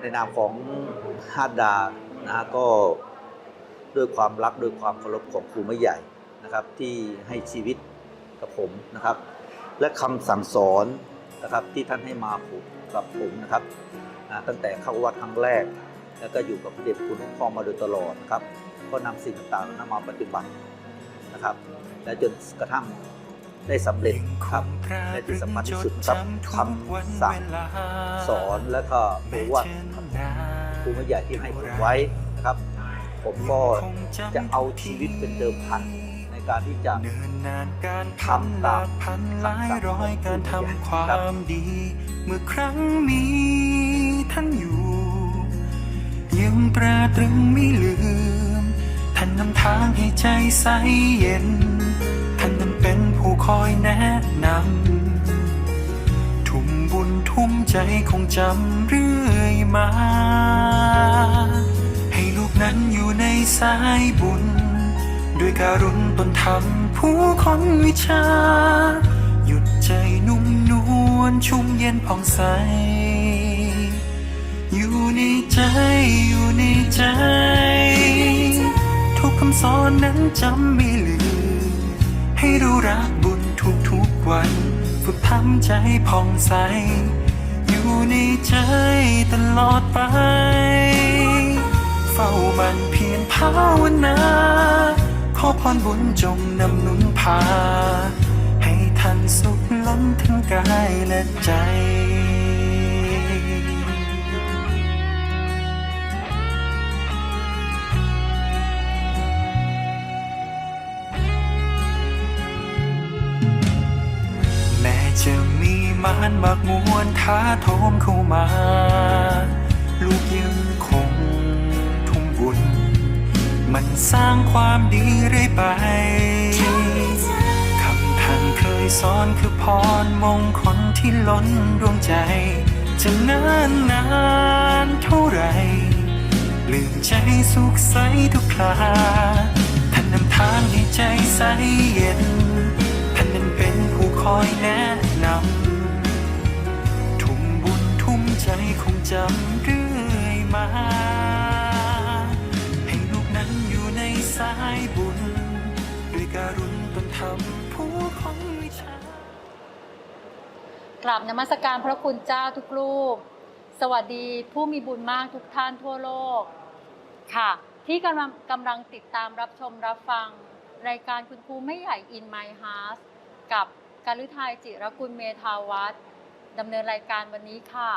ในนามของฮาดดานะฮะก็ด้วยความรักด้วยความเคารพของครูไม่ใหญ่นะครับ ที่ให้ชีวิตกับผมนะครับ และคำสั่งสอนนะครับที่ท่านให้มาผมกับผมนะครับตั้งแต่เข้าวัดครั้งแรก แล้วก็อยู่กับพระเดชคุณหลวงพ่อมาโดยตลอดนะครับ ก็นำสิ่งต่างๆนั้นมาปฏิบัตินะครับ และจนกระทั่ง ได้สำเร็จครับและที่สำคัญที่สุดครับคำสั่งสอนและก็โอวาครับครูไม่ใหญ่ที่ให้ผมไว้นะครับ ผมก็จะเอาชีวิตเป็นเดิมพันในการที่จะทำตามพันหลายร้อยการทำควาครับมดี เมื่อครั้งมีท่านอยู่ ยังตราตรึงไม่ลืมท่านนำทางให้ใจใสเย็น อยแนะนำ ทุ่มบุญทุ่มใจคงจำเรื่อยมา ให้ลูกนั้นอยู่ในสายบุญ ด้วยการุณตนธรรมผู้คนวิชา หยุดใจนุ่มนวลชุ่มเย็นผ่องใส อยู่ในใจอยู่ในใจ ทุกคำสอนนั้นจำไม่ลืมให้รู้รัก ทุกทุกวันฝึกทำใจผ่องใส อยู่ในใจตลอดไป เฝ้ามันเพียรภาวนา ขอพรบุญจงนำหนุนพา ให้ท่านสุขล้นทั้งกายและใจ มารมากมวนท้าโถมเข้ามา ลูกยังคงทุ่มบุญ มันสร้างความดีเรื่อยไป คำท่านเคยสอนคือพรมงคลที่ล้นดวงใจ จะนานนานเท่าไหรลืมใจสุขใสทุกคราท่านนำทางให้ใจใสเย็น ท่านนั้นเป็นผู้คอยแนะนำ จำเรื่อยมา ให้ลูกนั้นอยู่ในสายบุญ ด้วยการุณตนธรรมผู้ของวิชากราบนมัสการพระคุณเจ้าทุกรูป สวัสดีผู้มีบุญมากทุกท่านทั่วโลก ค่ะ ที่กำลังกำลังติดตามรับชมรับฟัง รายการคุณครูไม่ใหญ่ In My Heart กับการฤทัยจิรกุลเมธาวัฒน์ดำเนินรายการวันนี้ค่ะ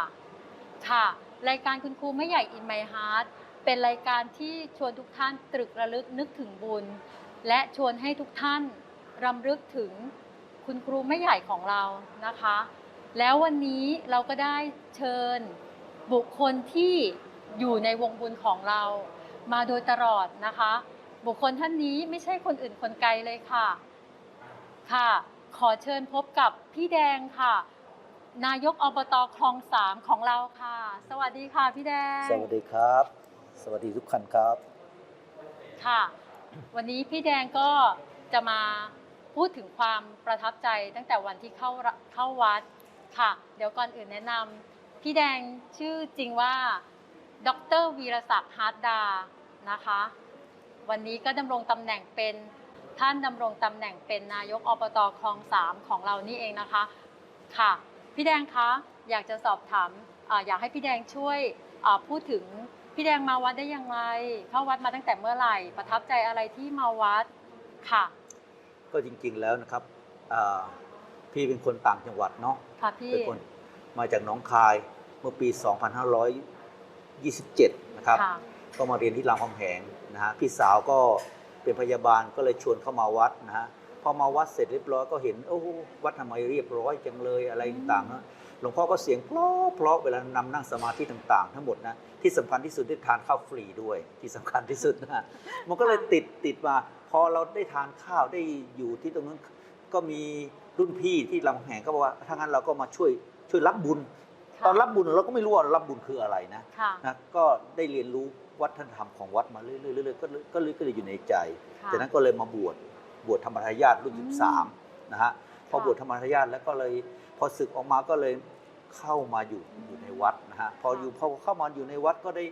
ค่ะ รายการคุณครูไม่ใหญ่ In My Heart เป็นรายการที่ชวนทุกท่านตรึกระลึกนึกถึงบุญ และชวนให้ทุกท่านรำลึกถึงคุณครูไม่ใหญ่ของเรานะคะ แล้ววันนี้เราก็ได้เชิญบุคคลที่อยู่ในวงบุญของเรา มาโดยตลอดนะคะ บุคคลท่านนี้ไม่ใช่คนอื่นคนไกลเลยค่ะค่ะ ขอเชิญพบกับพี่แดงค่ะ นายกอบตคลองสามของเราค่ะ สวัสดีค่ะพี่แดง สวัสดีครับ สวัสดีทุกท่านครับค่ะ วันนี้พี่แดงก็จะมาพูดถึงความประทับใจตั้งแต่วันที่เข้าเข้าวัดค่ะ เดี๋ยวก่อนอื่นแนะนำพี่แดงชื่อจริงว่า ดรวีรศักดิ์ฮาร์ดดานะคะ วันนี้ก็ดำรงตำแหน่งเป็นท่านดำรงตำแหน่งเป็นนายกอบตคลองสามของเรานี่เองนะคะค่ะ พี่แดงคะอยากจะสอบถามอาอยากให้พี่แดงช่วยอ่าพูดถึงพี่แดงมาวัดได้อย่างไรเข้าวัดมาตั้งแต่เมื่อไหร่ ประทับใจอะไรที่มาวัดค่ะ ก็จริงๆแล้วนะครับอ่าพี่เป็นคนต่างจังหวัดเนาะค่ะพี่เป็นคนมาจากหน้องคายเมื่อปี 2527 นะครับค่ะก็มาเรียนที่รามคำแหงนะฮะพี่สาวก็เป็นพยาบาลก็เลยชวนเข้ามาวัดนะฮะ พอมาวัดเสร็จเรียบร้อยก็เห็นโอ้โหวัดทำไมเรียบร้อยจังเลยอะไรต่างๆนะหลวงพ่อก็เสียงเพราะเพราะเวลานำนั่งสมาธิต่างๆ ทั้งหมดนะที่สำคัญที่สุดได้ทานข้าวฟรีด้วย ที่สำคัญที่สุดนะมันก็เลยติดติดมาพอเราได้ทานข้าวได้อยู่ที่ตรงนั้นก็มีรุ่นพี่ที่ลำแหงก็บอกว่าถ้างั้นเราก็มาช่วยช่วยรับบุญค่ะตอนรับบุญเราก็ไม่รู้ว่ารับบุญคืออะไรนะค่ะนะก็ได้เรียนรู้วัฒนธรรมของวัดมาเรื่อยๆเรื่อยๆก็เลยก็เลยก็เลยอยู่ในใจค่ะจากนั้นก็เลยมาบวช บวชธรรมทายาทรุ่นอืม13 นะฮะ พอค่ะบวชธรรมทายาทแล้วก็เลยพอศึกออกมาก็เลยเข้ามาอยู่อยู่ในวัดนะฮะ พออยู่พอเข้ามาอยู่ในวัดก็ได้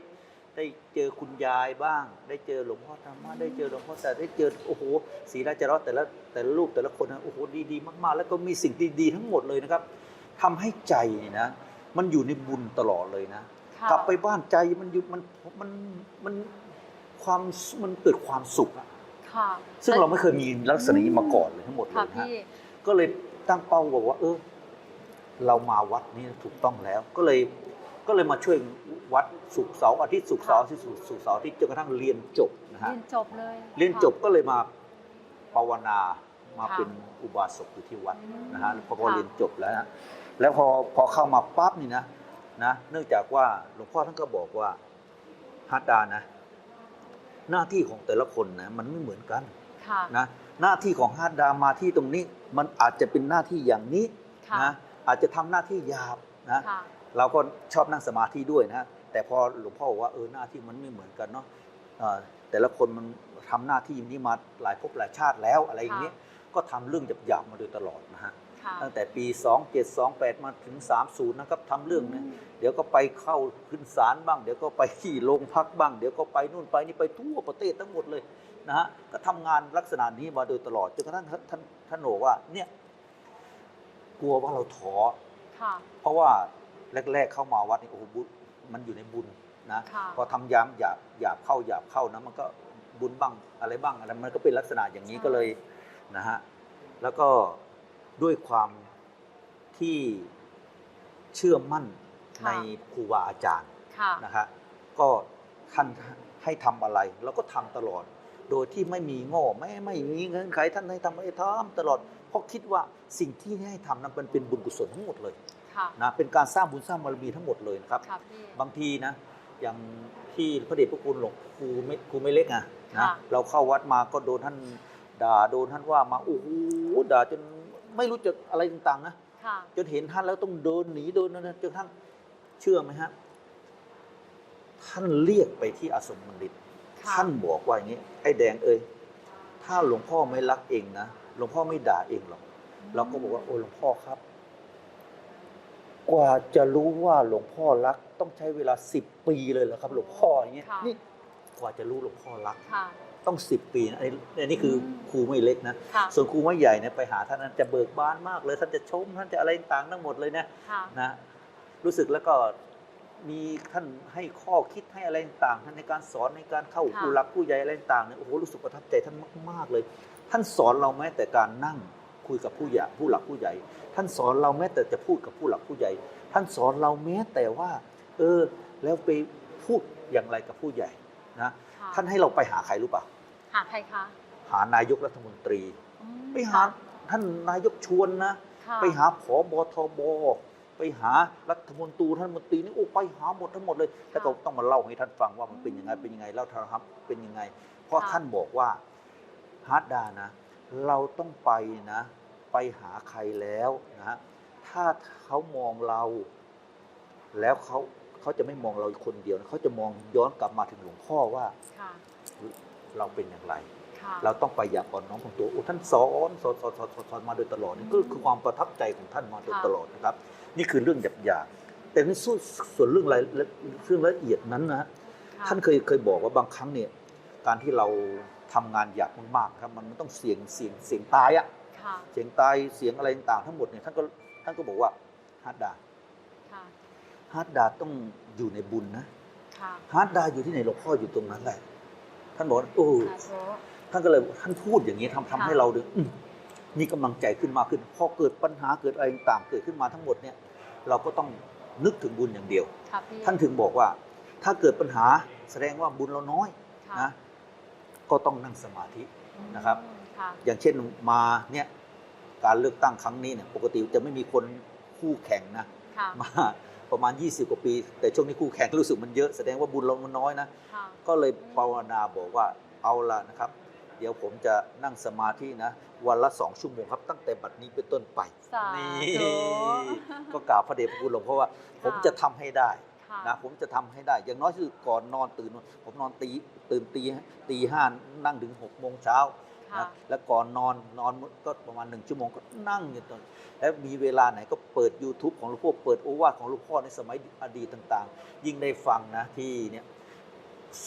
ได้เจอคุณยายบ้าง ได้เจอหลวงพ่อธรรมะได้เจอหลวงพ่อแต่ได้เจอโอ้โหศรีราชรอดแต่ละแต่ละรูปแต่ละคนนะโอ้โหดีๆมากๆ แล้วก็มีสิ่งดีๆทั้งหมดเลยนะครับทำให้ใจเนี่ยนะ มันอยู่ในบุญตลอดเลยนะค่ะกลับไปบ้านใจมันอยู่มันมันมันความมันเกิดความสุขอะ ค่ะซึ่งเราไม่เคยมีลักษณะนี้มาก่อนเลยทั้งหมดเลค่ะยนะฮะพี่ก็เลยตั้งเป้าบอกว่า เออ เรามาวัดนี้ถูกต้องแล้ว ก็เลยก็เลยมาช่วยวัดสุกร์เสาร์อาทิตย์สุกร์เสาร์อาที่สุกร์สุกร์เสาร์อาที่จนกระทั่งเรียนจบนะฮะเรียนจบเลยเรียนจบก็เลยมาภาวนามาค่ะเป็นอุบาสกอยู่ที่วัดอืมนะฮะพอพอค่ะเรียนจบแล้วนะแล้วพอพอเข้ามาปั๊บนี่นะนะ เนื่องจากว่าหลวงพ่อท่านก็บอกว่าฮัตดานะ หน้าที่ของแต่ละคนนะมันไม่เหมือนกันค่ะนะหน้าที่ของฮัตดามาที่ตรงนี้มันอาจจะเป็นหน้าที่อย่างนี้ค่ะนะอาจจะทำหน้าที่หยาบนะค่ะเราก็ชอบนั่งสมาธิด้วยนะแต่พอหลวงพ่อบอกว่าเออหน้าที่มันไม่เหมือนกันเนาะเอ่อแต่ละคนมันทำหน้าที่นี้มาหลายภพหลายชาติแล้วอะไรอย่างนี้ก็ทำเรื่องหยาบๆมาโดยตลอดนะฮะค่ะ ตั้งแต่ปี 2728 มาถึง 30 นะครับทำเรื่องเนี่ยเดี๋ยวก็ไปเข้าขึ้นศาลบ้าง เดี๋ยวก็ไปที่โรงพักบ้าง เดี๋ยวก็ไปนู่นไปนี่ไปทั่วประเทศทั้งหมดเลยนะฮะก็ทำงานลักษณะนี้มาโดยตลอดจนกระทั่งท่านท่านโหนว่าเนี่ยกลัวว่าเราท้อค่ะเพราะว่าแรก ๆ เข้ามาวัดนี่โอ้โหบุญมันอยู่ในบุญนะค่ะพอทำย้ำหยาบหยาบเข้าหยาบเข้านะมันก็บุญบ้างอะไรบ้างอะไรมันก็เป็นลักษณะอย่างนี้ก็เลยนะฮะแล้วก็ ด้วยความที่เชื่อมั่นค่ะในครูบาอาจารย์ค่ะนะฮะก็ท่านให้ทำอะไรเราก็ทำตลอด โดยที่ไม่มีโง่ไม่ไม่มีเงินไขท่านให้ทำอะไรทำตลอด เพราะคิดว่าสิ่งที่ให้ทำนั้นมันเป็นบุญกุศลทั้งหมดเลยค่ะนะเป็นการสร้างบุญสร้างบารมีทั้งหมดเลยนะครับค่ะพี่บางทีนะอย่างที่พระเดชพระคุณหลวงครูไม่ครูไม่เล็กอะนะค่ะเราเข้าวัดมาก็โดนท่านด่าโดนท่านว่ามาโอ้โหด่าจน ไม่รู้จะอะไรต่างๆนะค่ะ จนเห็นท่านแล้วต้องเดินหนีเดินนั่นจนกระทั่งเชื่อไหมฮะท่านเรียกไปที่อาสมบัณฑิต ค่ะ ท่านบอกว่าอย่างนี้ ไอ้แดงเอ้ยถ้าหลวงพ่อไม่รักเองนะหลวงพ่อไม่ด่าเองหรอกเราก็บอกว่าโอ้หลวงพ่อครับ กว่าจะรู้ว่าหลวงพ่อรัก ต้องใช้เวลาสิบปีเลยเหรอครับ หลวงพ่ออย่างเงี้ยค่ะ นี่กว่าจะรู้หลวงพ่อรัก ค่ะ ต้องสิบปีนะอันนี้อันนี้คืออมครูไม่เล็กนะ ค่ะส่วนครูไม่ใหญ่เนี่ยไปหาท่านนั้นจะเบิกบานมากเลยท่านจะชมท่านจะอะไรต่างๆทั้งหมดเลยนะค่ะ นะรู้สึกแล้วก็มีท่านให้ข้อคิดให้อะไรต่างๆท่านในการสอนในการเข้าค่ะ ผู้หลักผู้ใหญ่อะไรต่างๆเนี่ยโอ้โหรู้สึกประทับใจท่านมาก ๆเลย ท่านสอนเราแม้แต่การนั่งคุยกับผู้ใหญ่ผู้หลักผู้ใหญ่ ท่านสอนเราแม้แต่จะพูดกับผู้หลักผู้ใหญ่ ท่านสอนเราแม้แต่ว่า เออ แล้วไปพูดอย่างไรกับผู้ใหญ่นะ ค่ะท่านให้เราไปหาใครรู้ป่ะหาใครคะหานายกรัฐมนตรี อืมไปหาท่านนายกชวนนะ ค่ะไปหาผอบทบ ไปหารัฐมนตรีท่านมนตรีนี่โอ้ไปหาหมดทั้งหมดเลยแล้วก็ต้องมาเล่าให้ท่านฟังว่ามันเป็นยังไงเป็นยังไงแล้วทางครับเป็นยังไง เพราะค่ะท่านบอกว่าฮาร์ดดานะ เราต้องไปนะ ไปหาใครแล้วนะฮะถ้าเขามองเรา แล้วเขา เขาจะไม่มองเราคนเดียวนะเขาจะมองย้อนกลับมาถึงหลวงพ่อว่าค่ะเราเป็นอย่างไรค่ะเราต้องไปอย่างอ่อนน้อมของตัวโอ้ท่านสอนสอนสอนสอนสอนสอนมาโดยตลอดนี่ก็คือความประทับใจของท่านมาโดยค่ะตลอดนะครับ นี่คือเรื่องหยาบๆแต่ในส่วนส่วนเรื่องรายละเรื่องละเอียดนั้นนะค่ะท่านเคยเคยบอกว่าบางครั้งเนี่ย การที่เราทำงานหยาบมากๆครับมันต้องเสียงเสียงเสียงตายอะค่ะเสียงตายเสียงอะไรต่างๆทั้งหมดเนี่ยท่านก็ท่านก็บอกว่าฮาร์ดดาค่ะ ฮาร์ดดาต้องอยู่ในบุญนะค่ะฮาร์ดดาอยู่ที่ไหนหลวงพ่ออยู่ตรงนั้นแหละ ท่านบอกว่าโอ้สาธุท่านก็เลยท่านพูดอย่างนี้ทำทำค่ะให้เราดึงอืมมีกำลังใจขึ้นมากขึ้นพอเกิดปัญหาเกิดอะไรต่างๆเกิดขึ้นมาทั้งหมดเนี่ย เราก็ต้องนึกถึงบุญอย่างเดียวค่ะพี่ท่านถึงบอกว่า ถ้าเกิดปัญหาแสดงว่าบุญเราน้อยค่ะนะก็ต้องนั่งสมาธินะครับอืมค่ะอย่างเช่นมาเนี่ยการเลือกตั้งครั้งนี้เนี่ยปกติจะไม่มีคนคู่แข่งนะ ค่ะ มาประมาณ 20 กว่าปี แต่ช่วงนี้คู่แข่งรู้สึกมันเยอะแสดงว่าบุญเรามันน้อยนะ ค่ะ ก็เลยภาวนาบอกว่าเอาละนะครับ เดี๋ยวผมจะนั่งสมาธินะ วันละสองชั่วโมงครับ ตั้งแต่บัดนี้เป็นต้นไป สานี่ธุก็กราบพระเดชพระคุณหลวงพ่อว่า ผมจะทำให้ได้ ค่ะ นะผมจะทำให้ได้ อย่างน้อยที่สุดก่อนนอนตื่น ผมนอนตีตื่นตีตีห้านั่งถึงหกโมงเช้าค่ะ นะแล้วก่อนนอนนอนก็ประมาณหนึ่งชั่วโมงก็นั่งอยู่ตรงแล้วมีเวลาไหนก็เปิด YouTube ของหลวงพ่อเปิดโอวาทของหลวงพ่อในสมัยอดีตต่าง ๆ ยิ่งได้ฟังนะที่เนี่ย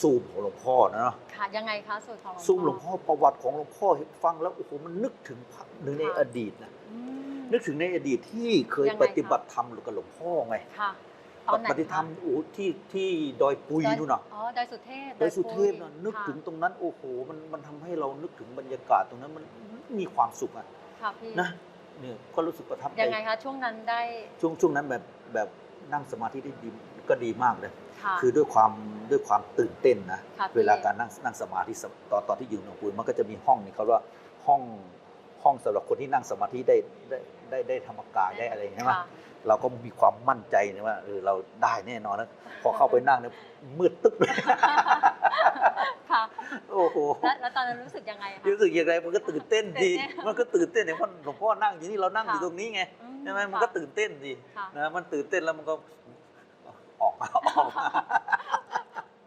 ซูมของหลวงพ่อนะเนาะค่ะยังไงคะสูตรของซูมหลวงพ่อประวัติของหลวงพ่อฟังแล้วโอ้โหมันนึกถึงภาพหนึ่งในอดีตนะอืมนึกถึงในอดีตที่เคยยังไงปฏิบัติธรรมกับหลวงพ่อไงค่ะ ตอนไหนปฏิธรรมคะโอ้โหที่ที่ดอยปุยดอยนู่นน่ะอ๋อดอยสุเทพดอยสุเทพปุน่ะนึกค่ะถึงตรงนั้นโอ้โหมันมันทำให้เรานึกถึงบรรยากาศตรงนั้นมันมีความสุขอะค่ะพี่นะเนี่ยก็รู้สึกประทับใจยังไงคะช่วงนั้นได้ช่วงช่วงนั้นแบบแบบนั่งสมาธิได้ดีก็ดีมากเลยค่ะคือด้วยความด้วยความตื่นเต้นนะค่ะพี่เวลาการนั่งนั่งสมาธิสตอนตอนที่อยู่หนองปูนมันก็จะมีห้องนี่เขาเรียกว่าห้องห้องสำหรับคนที่นั่งสมาธิได้ได้ได้ได้ธรรมกายได้อะไรอย่างเงี้ยใช่ไหมค่ะ เราก็มีความมั่นใจนะว่าเออเราได้แน่นอนนะพอเข้าไปนั่งเนี่ยมืดตึ๊บเลยค่ะโอ้โหแล้วแล้วตอนนั้นรู้สึกยังไงคะรู้สึกยังไงมันก็ตื่นเต้นดีตื่นเต้นมันก็ตื่นเต้นเนี่ยเพราะหลวงพ่อนั่งอยู่นี่เรานั่งอยู่ค่ะตรงนี้ไงอืใช่ไหมมันก็ตื่นเต้นดีค่ะนะมันตื่นเต้นแล้วมันก็ออกมาออกมา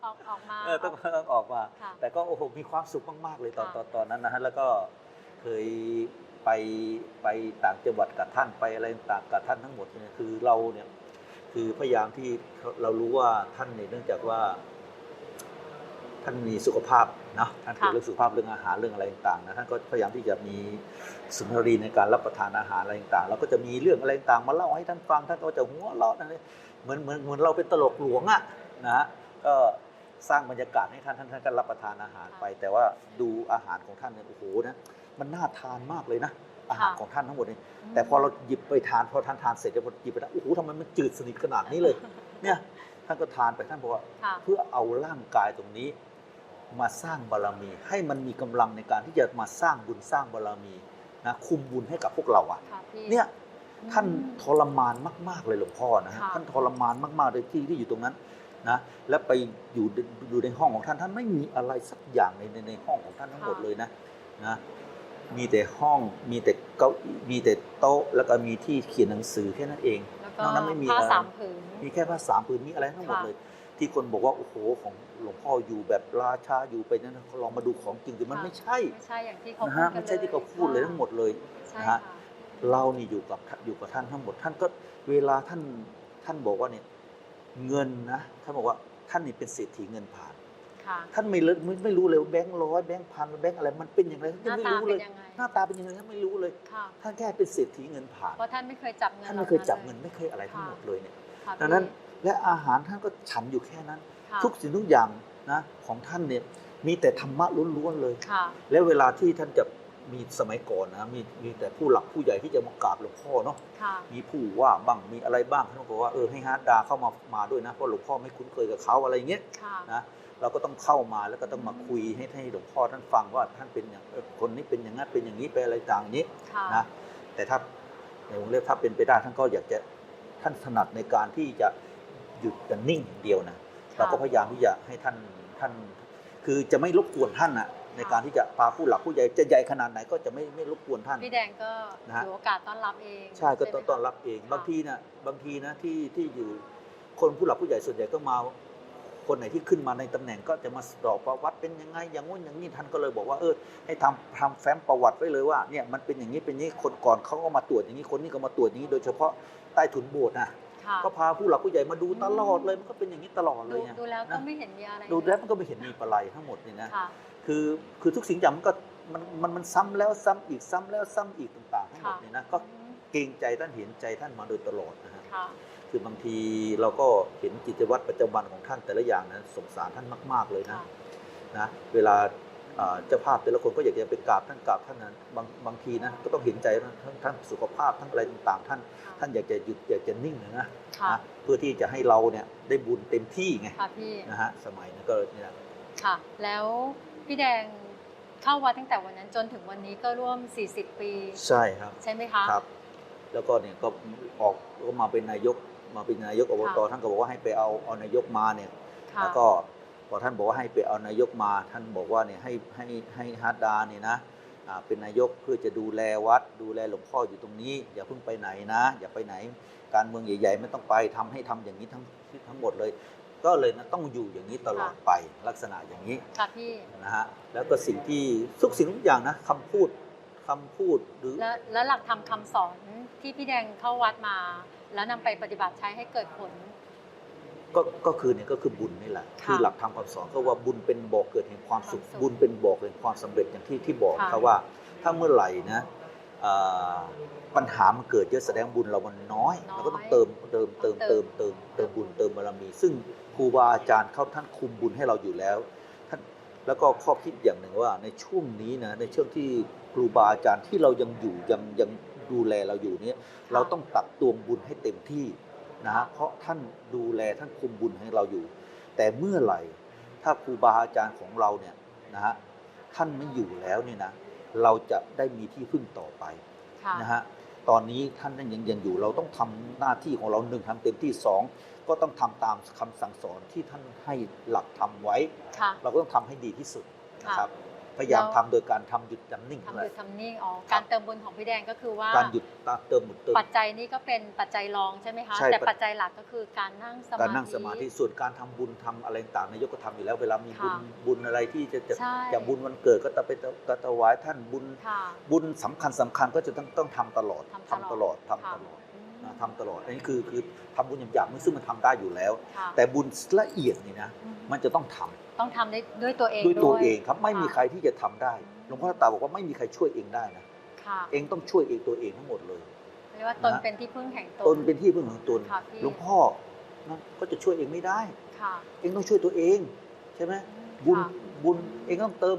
ออกออกมาเออต้องต้องออกมาค่ะแต่ก็โอ้โหมีความสุขมากๆเลยตอนค่ะตอนตอนนั้นนะฮะแล้วก็เคย ไปไปต่างจังหวัดกับท่านไปอะไรต่างกับท่านทั้งหมดเนี่ยคือเราเนี่ยคือพยายามที่เรารู้ว่าท่านเนี่ยเนื่องจากว่า ท่านมีสุขภาพนะท่านเกี่ยวค่ะเรื่องสุขภาพเรื่องอาหารเรื่องอะไรต่างๆนะท่านก็พยายามที่จะมีสุนทรีในการรับประทานอาหารอะไรต่างๆแล้วก็จะมีเรื่องอะไรต่างๆมาเล่าให้ท่านฟังท่านก็จะหัวเราะนะเหมือนเหมือนเหมือนเราเป็นตลกหลวงอะนะฮะก็สร้างบรรยากาศให้ท่านท่านท่านก็รับประทานอาหารไป แต่ว่าดูอาหารของท่านเนี่ยโอ้โหนะ มันน่าทานมากเลยนะ อาหารของท่านทั้งหมดเนี่ยแต่พอเราหยิบไปทานพอทานทานเสร็จแล้วพอหยิบไปทานโอ้โหทำไมมันจืดสนิทขนาดนี้เลย เนี่ยท่านก็ทานไปท่านบอกว่าค่ะเพื่อเอาร่างกายตรงนี้ มาสร้างบารมี ให้มันมีกำลังในการที่จะมาสร้างบุญสร้างบารมีนะคุมบุญให้กับพวกเราอะค่ะพี่เนี่ยท่านอืมทรมานมาก ๆ เลยหลวงพ่อนะฮะค่ะท่านทรมานมากๆเลยที่ที่อยู่ตรงนั้นนะและไปอยู่อยู่ในห้องของท่านท่านไม่มีอะไรสักอย่างในในในห้องของท่านทั้งหมดเลยนะนะ มีแต่ห้องมีแต่เก้าอี้มีแต่โต๊ะ แล้วก็มีที่เขียนหนังสือแค่นั้นเองแล้วก็นอกนั้นไม่มีผ้าอะไรสามผืนมีแค่ผ้าสามผืนมีอะไรทั้งหมดค่ะเลย ที่คนบอกว่าโอ้โหของหลวงพ่ออยู่แบบราชาอยู่ไปนั้นนะลองมาดูของจริงแต่มันไม่ใช่ไม่ใช่อย่างที่เขานะพูฮะดกันไม่ใช่ที่เขาพูดเลยทั้งหมดเลยใช่นะค่ะฮะเรานี่อยู่กับอยู่กับท่านทั้งหมด ท่านก็เวลาท่านท่านบอกว่าเนี่ยเงินนะท่านบอกว่าท่านนี่เป็นเศรษฐีเงินผ่าน ค่ะ ท่านไม่รู้ไม่ไม่รู้เลยว่าแบงค์ร้อยแบงค์พันแบงค์อะไรมันเป็นอย่างไรท่านหน้าไม่ตารู้เป็เลนยยังไงหน้าตาเป็นยังไงท่านไม่รู้เลยค่ะ ท่านแค่เป็นเศรษฐีเงินผ่านเพราะท่านไม่เคยจับเงินท่านไม่เคยจับเงินหล่าไม่เคยอะไรทั้งหมดเลยเนี่ยค่ะดังนั้นพี่และอาหารท่านก็ฉันอยู่แค่นั้นค่ะทุกสิ่งทุกอย่างนะของท่านเนี่ยมีแต่ธรรมะล้วนๆเลยค่ะแล้วเวลาที่ท่านจะมีสมัยก่อนนะมีมีแต่ผู้หลักผู้ใหญ่ที่จะมากราบหลวงพ่อเนาะค่ะมีผู้ว่าบ้างมีอะไรบ้างท่านบอกว่าเออให้ฮาร์ดดาเข้ามามาด้วยนะเพราะหลวงพ่อไม่คุ้นเคยกับเขาอะไรอย่างเงี้ยค่ะนะ เราก็ต้องเข้ามาแล้วก็ต้องมาคุยให้ให้หลวงพ่อท่านฟังว่าท่านเป็นอย่างเออคนนี้เป็นอย่างนั้นเป็นอย่างนี้เป็นอะไรต่างอย่างนี้ค่ะนะแต่ถ้าในวงเล็บถ้าเป็นไปได้ท่านก็อยากจะท่านถนัดในการที่จะหยุดจะนิ่งอย่างเดียวนะเราก็พยายามที่จะให้ท่านท่าน คือจะไม่รบกวนท่านนะในการที่จะพาผู้หลักผู้ใหญ่จะใหญ่ขนาดไหนก็จะไม่ไม่รบกวนท่านพี่แดงก็นะฮะถือโอกาสต้อนรับเองใช่ก็ต้อไหมงต้อนรับเองบางทีนะบางทีนะที่ที่อยู่คนผู้หลักผู้ใหญ่ส่วนใหญ่ก็มา คนไหนที่ขึ้นมาในตำแหน่งก็จะมาสอบประวัติเป็นยังไงอย่างงู้นอย่างนี้ท่านก็เลยบอกว่าเออให้ทำทำแฟ้มประวัติไว้เลยว่าเนี่ยมันเป็นอย่างนี้เป็นอย่างนี้คนก่อนเขาก็มาตรวจอย่างนี้คนนี้ก็มาตรวจอย่างนี้ โดยเฉพาะใต้ถุนโบสถ์นะค่ะก็พาผู้หลักผู้ใหญ่มาดูตลอดเลยมันก็เป็นอย่างนี้ตลอดเลดูยไงดูแล้วก็นะไม่เห็นมีอะไรดูแล้วมันก็ไม่เห็นมีปลาไหลทั้งหมดนี่นะค่ะคือคือทุกสิ่งอย่างมันก็มันมันมันซ้ำแล้วซ้ำอีกซ้ำแล้วซ้ำอีกต่างๆทั้งหมดค่ะนี่นะก็เกรงใจท่านเห็นใจท่านมาโดยตลอดนะฮะ ค่ะคือบางทีเราก็เห็นกิจวัตรประจำวันของท่านแต่ละอย่างนะสงสารท่านมาก ๆเลยนะค่ะนะเวลาเอ่อเจ้าภาพแต่ละคนก็อยากจะไปกราบท่านกราบท่านนั้นบางบางทีนะก็ต้องเห็นใจท่านทั้งทั้งสุขภาพทั้งอะไรต่างๆ ท่าน ท่านอยากจะหยุดอยากจะนิ่งนะนะค่ะนะเพื่อที่จะให้เราเนี่ยได้บุญเต็มที่ไงค่ะพี่นะฮะสมัยนั้นก็เนี่ยค่ะ แล้วพี่แดงเข้าวัดตั้งแต่วันนั้นจนถึงวันนี้ก็ร่วม 40 ปี ใช่ครับ ใช่ไหมคะครับ แล้วก็เนี่ยก็ออกก็มาเป็นนายก มาเป็นนายกอบตค่ะท่านก็บอกว่าให้ไปเอาเอานายกมาเนี่ยค่ะแล้วก็พอท่านบอกว่าให้ไปเอานายกมา ท่านบอกว่าเนี่ยให้ให้ให้ฮาร์ดดาเนี่ยนะอ่าเป็นนายกเพื่อจะดูแลวัด ดูแลหลวงพ่ออยู่ตรงนี้ อย่าเพิ่งไปไหนนะ อย่าไปไหน การเมืองใหญ่ ๆ ไม่ต้องไปทำให้ทำอย่างนี้ทั้งทั้งหมดเลย ก็เลยนะต้องอยู่อย่างนี้ตลอดไปลักษณะอย่างนี้ค่ะพี่นะฮะแล้วก็สิ่งที่ทุกสิ่งทุกอย่างนะคำพูดคำพูดหรือแล้วแล้วหลักธรรมคำสอนที่พี่แดงเข้าวัดมา แล้วนำไปปฏิบัติใช้ให้เกิดผล ก็ก็คือเนี่ยก็คือบุญนี่แหละค่ะคือหลักธรรมคำสอนก็ว่าบุญเป็นบ่อกเกิดแห่งความสุขความสุขบุญเป็นบ่อกแห่งความสำเร็จอย่างที่ที่บอกค่ะครับว่า ถ้าเมื่อไหร่นะอ่าปัญหามันเกิดเยอะแสดงบุญเรามันน้อยน้อยเราก็ต้องเติมเติมเติมเติเติมมเติมเติมบุญเติมบารมี ซึ่งครูบาอาจารย์เขาท่านคุมบุญให้เราอยู่แล้วท่านแล้วก็ข้อคิดอย่างหนึ่งว่าในช่วงนี้นะในช่วงที่ครูบาอาจารย์ที่เรายังอยู่ยังยัง ดูแลเราอยู่เนี่ยเราต้องตักตวงบุญให้เต็มที่นะฮะเพราะท่านดูแลท่านคุมบุญให้เราอยู่ แต่เมื่อไหร่ถ้าครูบาอาจารย์ของเราเนี่ยนะฮะท่านไม่อยู่แล้วเนี่ยนะเราจะได้มีที่พึ่งต่อไปค่ะนะฮะตอนนี้ท่านยังยังยังอยู่ เราต้องทำหน้าที่ของเราหนึ่งทำเต็มที่สองก็ต้องทำตามคำสั่งสอนที่ท่านให้หลักทำไว้ค่ะเราก็ต้องทำให้ดีที่สุดนะครับ พยายามแล้วทำโดยการทำหยุดยันิ่งทำนั่นหแหยุละดทำนิ่งอ๋อครับการเติมบุญของพี่แดงก็คือว่าการหยุดเติมหมุดเติมปัจจัยนี้ก็เป็นปัจจัยรองใช่ไหมคะใช่แต่ปัจจัยหลักก็คือการนั่งสมาธิการนั่งสมาธิส่วนการทำบุญทำอะไรต่างๆนายกก็ทำอยู่แล้วเวลามีบุญค่ะบุญอะไรที่จะจะใช่อย่างบุญวันเกิดก็จะไปกถวายท่านบุญค่ะบุญสำคัญสำคัญก็จะต้องต้องทำตลอดทำตลอดทำตลอด ทำค่ะตลอดอืมนะทำตลอด อันนี้คือคือทำบุญหยาบๆซึ่งมันทำได้อยู่แล้วค่ะแต่บุญละเอียดนี่นะอืมมันจะต้องทำต้องทำได้ด้วยตัวเองด้วยตัวเองครับไม่มีะใครที่จะทำได้หลวงพ่อตาบอกว่าไม่มีใครช่วยเองได้นะค่ะเองต้องช่วยเองตัวเองทั้งหมดเลยเรียกว่าตนนะเป็นที่พึ่งแห่งตนตนเป็นที่พึ่งของตนค่ะพี่หลวงพ่อนะก็จะช่วยเองไม่ได้ค่ะเองต้องช่วยตัวเองใช่ไหมบุญค่ะบุญเองต้องเติม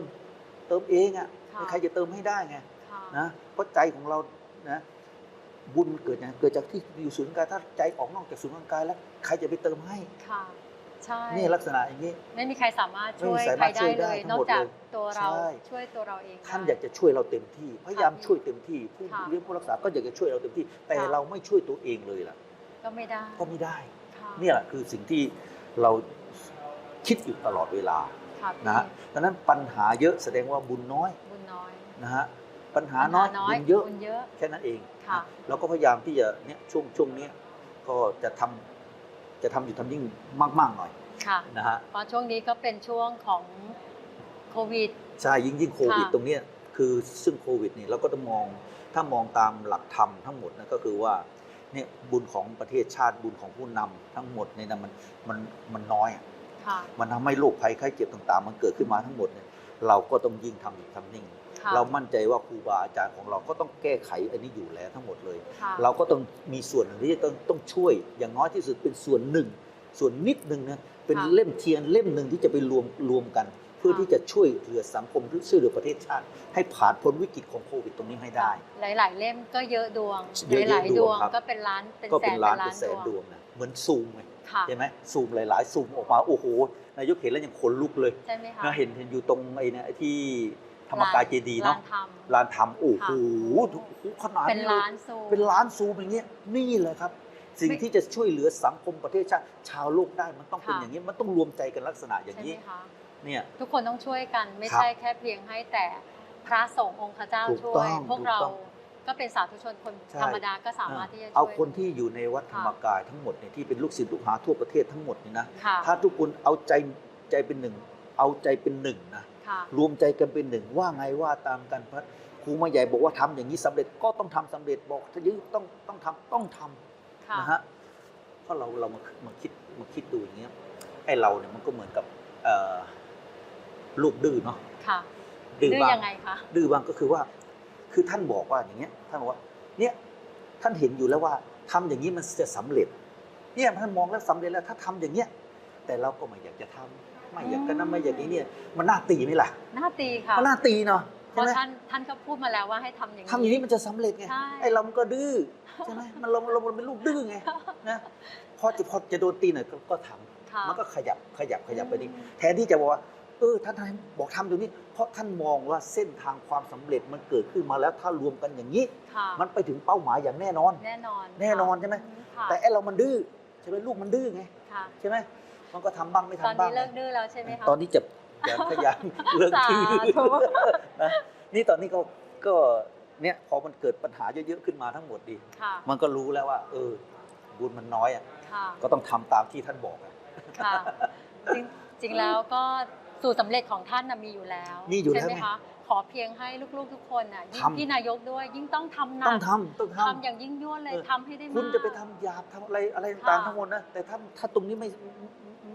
เติมเองอะค่ะใครจะเติมให้ได้ไงค่ะนะเพราะใจของเรานะ บุญเกิดจากเกิดจากที่อยู่ศูนย์กลางถ้าใจออกนอกจากศูนย์กลางแล้วใครจะไปเติมให้ ค่ะ ใช่นี่ลักษณะอย่างนี้ ไม่มีใครสามารถไม่ช่วมียสาใครมารถได้ช่วยเลได้ยทั้งนอกหมดจากเลยตัวเราใช่ช่วยตัวเราเอง ท่านได้อยากจะช่วยเราเต็มที่ พยายามค่ะช่วยเต็มที่ผู้ค่ะเลี้ยงผู้รักษาก็อยากจะช่วยเราเต็มที่ แต่ค่ะเราไม่ช่วยตัวเองเลยล่ะ ก็ไม่ได้ ก็ไม่ได้ค่ะเนี่ยแหละคือสิ่งที่เราคิดอยู่ตลอดเวลาค่ะพี่นะฮะดังนั้นปัญหาเยอะแสดงว่าบุญน้อย บุญน้อยนะฮะ ปัญหาน้อยปัญหบุญเยอะบุญเยอะแค่นั้นเองค่ะนะเราก็พยายามที่จะเนี่ยช่วงช่วงเนี้ยก็จะทำจะทำอยู่ทำยิ่งมาก ๆ หน่อยค่ะนะฮะเพราะช่วงนี้ก็เป็นช่วงของโควิดใช่ยิ่งยิ่งโควิดค่ะตรงเนี้ยคือซึ่งโควิดเนี่ยเราก็ต้องมองถ้ามองตามหลักธรรมทั้งหมดนะก็คือว่าเนี่ยบุญของประเทศชาติบุญของผู้นำทั้งหมดเนี่ยนะมันมันมันน้อยอะค่ะมันทำให้โรคภัยไข้เจ็บต่าง ๆ มันเกิดขึ้นมาทั้งหมดเนี่ยเราก็ต้องยิ่งทำอยู่ทำนิ่งค่ะ เรามั่นใจว่าครูบาอาจารย์ของเราก็ต้องแก้ไขอันนี้อยู่แล้วทั้งหมดเลยค่ะเราก็ต้องมีส่วนหนึ่งที่จะต้องต้องช่วย อย่างน้อยที่สุดเป็นส่วนหนึ่ง ส่วนนิดหนึ่งนะเป็นค่ะเล่มเทียนเล่มหนึ่งที่จะไปรวมรวมกัน เพื่อค่ะที่จะช่วยเหลือสังคมหรือช่วยเหลือประเทศชาติ ให้ผ่านพ้นวิกฤตของโควิดตรงนี้ให้ได้ หลาย ๆ เล่มก็เยอะดวงเยอะๆหลายๆดดววงงครับก็เป็นล้านเป็นก็แสเป็นนล้านล้าเป็นนแสนดดวงวงนะเหมือนซูมไงค่ะใช่ไหมซูมหลาย ๆ ซูมออกมาโอ้โหนายกเห็นแล้วยังขนลุกเลยใช่ไหมคะนะเห็นเห็นอยู่ตรงไอ้เนี่ยไอ้ที่ ธรรมกายเจดีย์เนาะร้านทำลานทำโอ้โหค่ะโอ้โหขนาดเป็นลยล้านซูมเป็นล้านซูมอย่างเงี้ยนี่เลยครับ สิ่งไม่ที่จะช่วยเหลือสังคมประเทศชาติชาวโลกได้มันต้องเป็นค่ะอย่างนี้มันต้องรวมใจกันลักษณะอย่างใช่ไหมนี้คะเนี่ยทุกคนต้องช่วยกันไม่ครับใช่แค่เพียงให้แต่พระสงฆ์องค์ข้าเจ้าถูกช่วต้ยองพวกเราถูกต้องก็เป็นสาธุชนคนใช่ธรรมดาก็สามารถที่จะช่วยเอาคนที่อยู่ในวัดธรค่ะรมกายทั้งหมดเนี่ยที่เป็นลูกศิษย์ลูกหาทั่วประเทศทั้งหมดนี่นะค่ะถ้าทุกคนเอาใจใจเป็นหนึ่ง เอาใจเป็นหนึ่งนะค่ะ รวมใจกันเป็นหนึ่งว่าไงว่าตามกันพระครูมาใหญ่บอกว่าทำอย่างนี้สำเร็จก็ต้องทำสำเร็จบอกถ้าอย่างนี้ต้องต้องทำต้องทำค่ะนะฮะเพราะเราเรามามาคิดมาคิดดูอย่างเงี้ยไอ้เราเนี่ยมันก็เหมือนกับเอ่อลูกดื้อเนาะค่ะดื้อดื้อบ้างยังไงคะดื้อบ้างก็คือว่า คือท่านบอกว่าอย่างเงี้ยท่านบอกว่า เนี่ยท่านเห็นอยู่แล้วว่าทำอย่างนี้มันจะสำเร็จ เนี่ยท่านมองแล้วสำเร็จแล้วถ้าทำอย่างเงี้ยแต่เราก็ไม่อยากจะทำ ไม่อยากกันนั้นไม่อยากอย่างนี้เนี่ยมันน่าตีไหมล่ะหน้าตีค่ะมันน่าตีเนาะเพใช่ราะไหมท่านท่านก็พูดมาแล้วว่าให้ทำอย่างนี้ทำอย่างนี้มันจะสำเร็จไงใช่ไอ้เรามันก็ดื้อใช่ไหมมันเราเรามันเป็นลูกดื้อไงนะพอจะพอจะโดนตีหน่อยก็ก็ทำค่ะมันก็ขยับขยับขยับไปนี่อืมแทนที่จะบอกว่าเออท่านท่านบอกทำตรงนี้เพราะท่านมองว่าเส้นทางความสำเร็จมันเกิดขึ้นมาแล้วถ้ารวมกันอย่างนี้ค่ะมันไปถึงเป้าหมายอย่างแน่นอน แน่นอนแน่นอนใช่ไหมค่ะแต่ไอ้เรามันดื้อใช่ไหมลูกมันดื้อไงค่ะใช่ไหม มันก็ทำบ้างไม่ตอนทำบ้างนี้เลิกดื้อแล้วใช่ไหมคะตอนนี้จะจะพยายามเลิกดื้อสาธุนะนี่ตอนนี้ก็ก็เนี่ยพอมันเกิดปัญหาเยอะๆขึ้นมาทั้งหมดดีค่ะมันก็รู้แล้วว่า เออ บุญมันน้อยอะค่ะก็ต้องทำตามที่ท่านบอกอะค่ะจริงจริงแล้วก็สูตรสำเร็จของท่านนะมีอยู่แล้วมีอยู่แล้วใช่ไหมไงคะขอเพียงให้ลูกๆทุกคนน่ะยิ่งทำพี่นายกด้วย ยิ่งต้องทำหนัต้อกงทำต้องทำทำอย่างยิ่งยวดเลยเออทำให้ได้มากคุณจะไปทำหยาบทำอะไรอะไรต่างค่ะๆทั้งหมดนะแต่ถ้าถ้าตรงนี้ไม่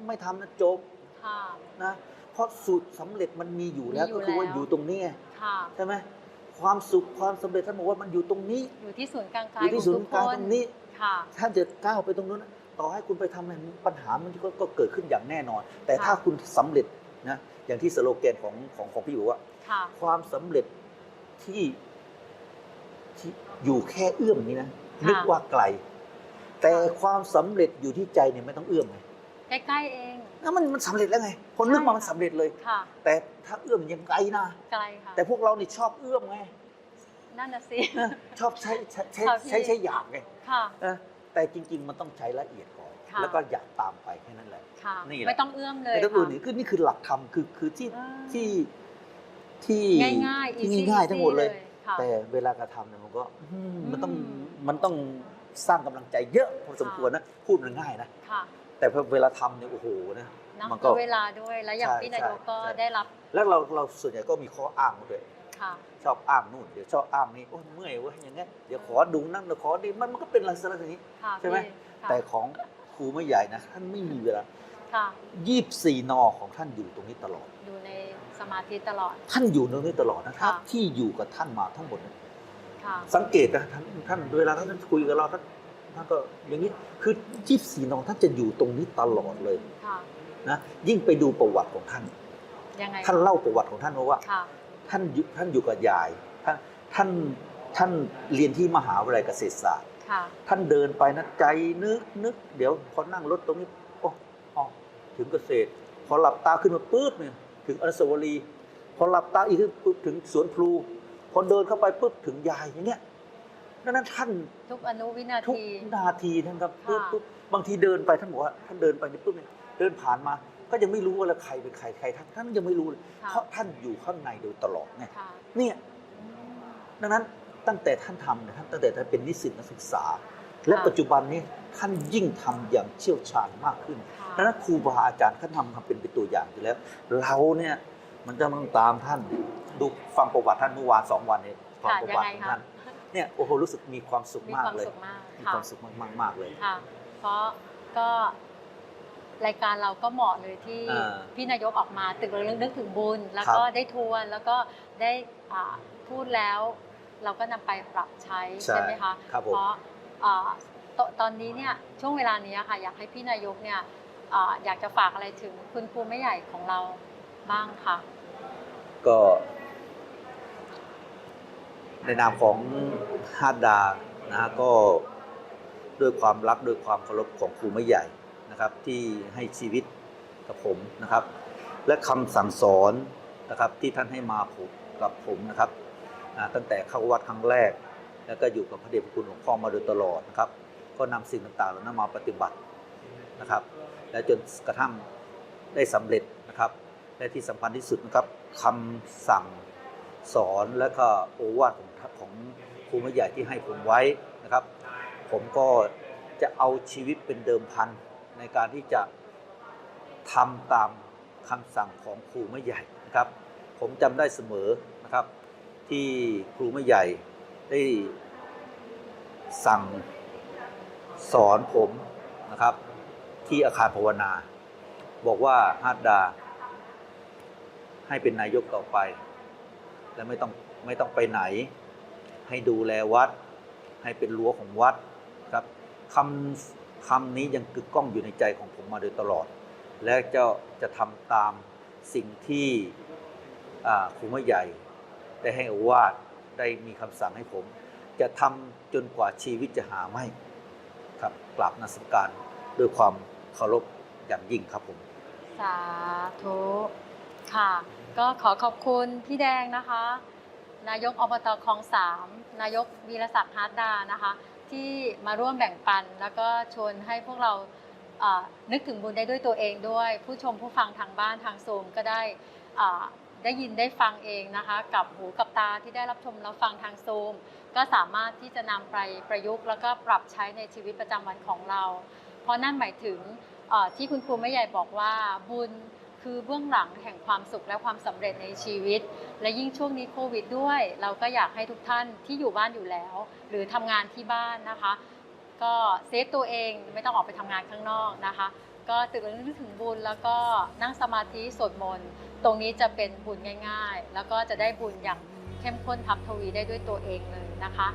ไม่ทำนะจบค่ะ นะ เพราะสูตรสำเร็จมันมีอยู่แล้วมีอยู่ก็คือว่าแล้ว อยู่ตรงนี้ไงค่ะ ใช่ไหมความสุขความสำเร็จท่านบอกว่ามันอยู่ตรงนี้ อยู่ที่ศูนย์กลางกาอยยู่ที่ขศูองนทุย์กกลางคนตรงนี้ ค่ะ ท่านจะก้าวไปตรงนู้นนะต่อให้คุณไปทำอะไรปัญหามันก็ก็เกิดขึ้นอย่างแน่นอน แต่ค่ะถ้าคุณสำเร็จนะอย่างที่สโลแกนของของของพี่บอกว่า ค่ะ ความสำเร็จที่ที่อยู่แค่เอื้อมนี้นะนึกว่าไกล แต่ความสำเร็จอยู่ที่ใจเนี่ยไม่ต้องเอื้อมไง ใกล้ๆเอง แล้วมันมันสำเร็จแล้วไงพอนึกมาใช่มันสำเร็จเลย ค่ะ แต่ถ้าเอื้อมยังไกลนะ ไกลค่ะ แต่พวกเรานี่ชอบเอื้อมไง นั่นน่ะสินะชอบใช้ใช้ใช้ค่ะพี่ ใช้ใช้หยาบไงค่ะนะแต่จริง ๆ มันต้องใช้ละเอียดก่อน ค่ะ แล้วก็หยาบตามไปแค่นั้นแหละ ค่ะ นี่แหละ ไม่ต้องเอื้อมเลยไม่ต้องอื่นค่ะ นี่คือนี่คือหลักธรรมคือคือที่อ่า ที่ที่ง่ายๆ ที่ easy ง่ายๆทั้งหมดเลย ค่ะ แต่เวลากระทำเนี่ยมันก็อืมมันต้องอืม มันต้องสร้างกำลังใจเยอะพอสมควรนะพูดมันง่ายนะ ค่ะ แต่พอเวลาทำเนี่ยโอ้โหนะเนาะมันก็ด้วยเวลาด้วยแล้วอย่างใช่พี่นายกก็ใช่ ได้รับแล้วเราเราส่วนใหญ่ก็มีข้ออ้างมาด้วย ค่ะ ชอบอ้างนู่นเดี๋ยวชอบอ้างนี่โอ้ยเมื่อยเว้ยอย่างเงี้ยเดี๋ยวขอดูนั่นเดี๋ยวขอดีมันมันก็เป็นลักษณะอย่างนี้ ค่ะใช่ไหม พี่ค่ะแต่ของครูไม่ใหญ่นะท่านไม่มีเวลาค่ะยี่สี่นอของท่านอยู่ตรงนี้ตลอดอยู่ในสมาธิตลอด ท่านอยู่ตรงนี้ตลอดนะครับค่ะ ที่อยู่กับท่านมาทั้งหมดเนี่ยค่ะ สังเกตนะท่านท่านเวลาท่านคุยกับเราท่าน ท่านก็อย่างนี้คือยี่สี่นอท่านจะอยู่ตรงนี้ตลอดเลยค่ะนะยิ่งไปดูประวัติของท่านยังไงท่านเล่าประวัติของท่านมาว่าค่ะท่านอยู่ท่านอยู่กับยายท่านท่านท่านเรียนที่มหาวิทยาลัยเกษตรศาสตร์ค่ะท่านเดินไปนะใจนึกนึกเดี๋ยวพอนั่งรถตรงนี้โอ้อ๋อถึงเกษตร พอหลับตาขึ้นมาปุ๊บเนี่ยถึงอนุสาวรีย์พอหลับตาอีกทีปุ๊บถึงสวนพลูพอเดินเข้าไปปุ๊บถึงยายอย่างเงี้ยดัง นั้นท่านทุกอนุวินาทุกทีนาทีท่านครับปุ๊บค่ะปุ๊บบางทีเดินไปท่านบอกว่าท่านเดินไปนี่ปุ๊บเนี่ยเดินผ่านมา ก็ยังไม่รู้ว่าแล้วใครเป็นใครใครท่านท่านยังไม่รู้เลยค่ะเพราะท่านอยู่ข้างในโดยตลอดไงค่ะเนี่ยอืมดังนั้นตั้งแต่ท่านทำเนี่ยท่านตั้งแต่ท่านเป็นนิสิตนักศึกษา และค่ะปัจจุบันนี้ท่านยิ่งทำอย่างเชี่ยวชาญมากขึ้นค่ะดังนั้นครูบาอาจารย์ท่านทำทำเป็นเป็นตัวอย่างอยู่แล้ว เราเนี่ยมันจะต้องตามท่านดูฟังประวัติท่านเมื่อวานสองวันนี้ฟังค่ะประยังวัติไงของคะท่าน เนี่ยโอ้โหรู้สึกมีความสุขมีมากความเลยสุขมากมีค่ะความสุขมากๆมากๆเลยค่ะเพราะก็รายการเราก็เหมาะเลยที่อ่าพี่นายกออกมาตึกระลึกนึกถึงบุญ แล้วก็ครับได้ทวนแล้วก็ได้อ่าพูดแล้ว เราก็นำไปปรับใช้ใช่ใช่ไหมคะครับผมเพราะอ่าตตอนนี้เนี่ยช่วงเวลานี้ค่ะอยากให้พี่นายกเนี่ยอ่าอยากจะฝากอะไรถึงคุณครูไม่ใหญ่ของเราบ้างค่ะ ก็ ในนามของฮาดดานะฮะก็ด้วยความรักด้วยความเคารพของครูไม่ใหญ่นะครับ ที่ให้ชีวิตกับผมนะครับ และคำสั่งสอนนะครับที่ท่านให้มาผมกับผมนะครับตั้งแต่เข้าวัดครั้งแรก แล้วก็อยู่กับพระเดชพระคุณหลวงพ่อมาโดยตลอดนะครับ ก็นำสิ่งต่างๆเหล่านั้นมาปฏิบัตินะครับ และจนกระทั่งได้สำเร็จนะครับ และที่สำคัญที่สุดนะครับคำสั่ง สอนและก็โอวาทของของครูไม่ใหญ่ที่ให้ผมไว้นะครับ ผมก็จะเอาชีวิตเป็นเดิมพันในการที่จะทำตามคำสั่งของครูไม่ใหญ่นะครับ ผมจำได้เสมอนะครับที่ครูไม่ใหญ่ได้สั่งสอนผมนะครับ ที่อาคารภาวนา บอกว่าฮาดดา ให้เป็นนายกต่อไป และไม่ต้องไม่ต้องไปไหน ให้ดูแลวัด ให้เป็นรั้วของวัดครับคำคำนี้ยังกึกก้องอยู่ในใจของผมมาโดยตลอด และจะจะทำตามสิ่งที่ครูไม่ใหญ่ได้ให้อวาสได้มีคำสั่งให้ผม จะทำจนกว่าชีวิตจะหาไม่ครับกราบนมัสการด้วยความเคารพอย่างยิ่งครับผม สาธุ ค่ะ ก็ขอขอบคุณพี่แดงนะคะ นายกอบตคลองสามนายกวีรศักดิ์ฮาร์ดดานะคะ ที่มาร่วมแบ่งปัน แล้วก็ชวนให้พวกเรานึกถึงบุญได้ด้วยตัวเองด้วย ผู้ชมผู้ฟังทางบ้านทางซูมก็ได้ได้ยินได้ฟังเองนะคะ กับหูกับตาที่ได้รับชมรับฟังทางซูม ก็สามารถที่จะนำไปประยุกต์แล้วก็ปรับใช้ในชีวิตประจำวันของเรา เพราะนั่นหมายถึงที่คุณครูแม่ใหญ่บอกว่าบุญ คือเบื้องหลังแห่งความสุขและความสำเร็จในชีวิต และยิ่งช่วงนี้โควิดด้วย เราก็อยากให้ทุกท่านที่อยู่บ้านอยู่แล้ว หรือทำงานที่บ้านนะคะ ก็เซฟตัวเองไม่ต้องออกไปทำงานข้างนอกนะคะ ก็ตื่นนึกถึงบุญแล้วก็นั่งสมาธิสวดมนต์ตรงนี้จะเป็นบุญง่าย ๆ แล้วก็จะได้บุญอย่างเข้มข้นทับทวีได้ด้วยตัวเองเลยนะคะ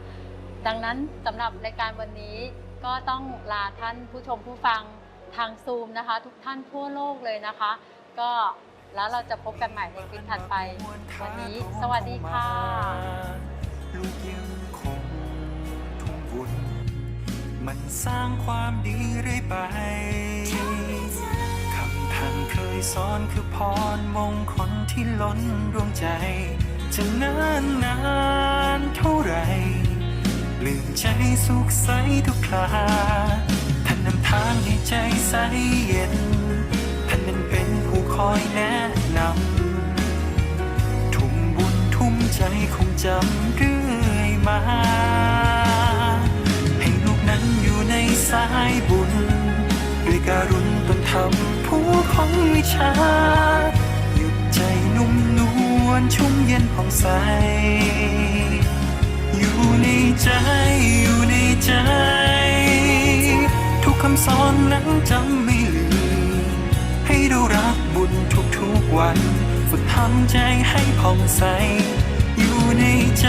ดังนั้นสำหรับรายการวันนี้ก็ต้องลาท่านผู้ชมผู้ฟังทางซูมนะคะ ทุกท่านทั่วโลกเลยนะคะ ก็แล้วเราจะพบกันใหม่ในคลิปถัดไป วันนี้ สวัสดีค่ะลูกยังคงทุ่มบุญมันสร้างความดีเรื่อยไปคำท่านเคยสอนคือพรมงคลที่ล้นดวงใจ จะนานนานเท่าไรลืมใจสุขใสทุกคราท่านนำทางให้ใจใส อยแนะนำ ทุ่มบุญทุ่มใจคงจำเรื่อยมา ให้ลูกนั้นอยู่ในสายบุญ ด้วยการุณตนทำผู้ของวิชา หยุดใจนุ่มนวลชุ่มเย็นผ่องใส อยู่ในใจอยู่ในใจ ทุกคำสอนนั้นจำม่ลืม ให้เรารักบุญทุกๆวัน ฝึกทำใจให้ผ่องใส อยู่ในใจ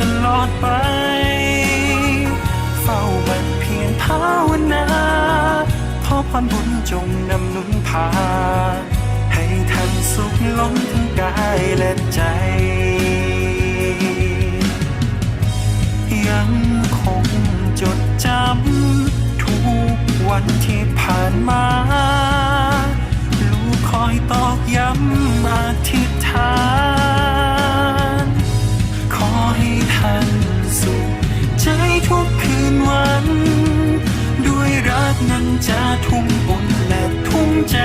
ตลอดไป เฝ้ามันเพียรภาวนาขอพรบุญจงนำหนุนพา ให้ท่านสุขล้นทั้งกายและใจยังคงจดจำทุกวันที่ผ่านมา อยตอกย้ำมาทิษฐาน ขอให้ท่านสุขใจทุกคืนวัน ด้วยรักนั้นจะทุ่มอุ่นและทุ่มใจ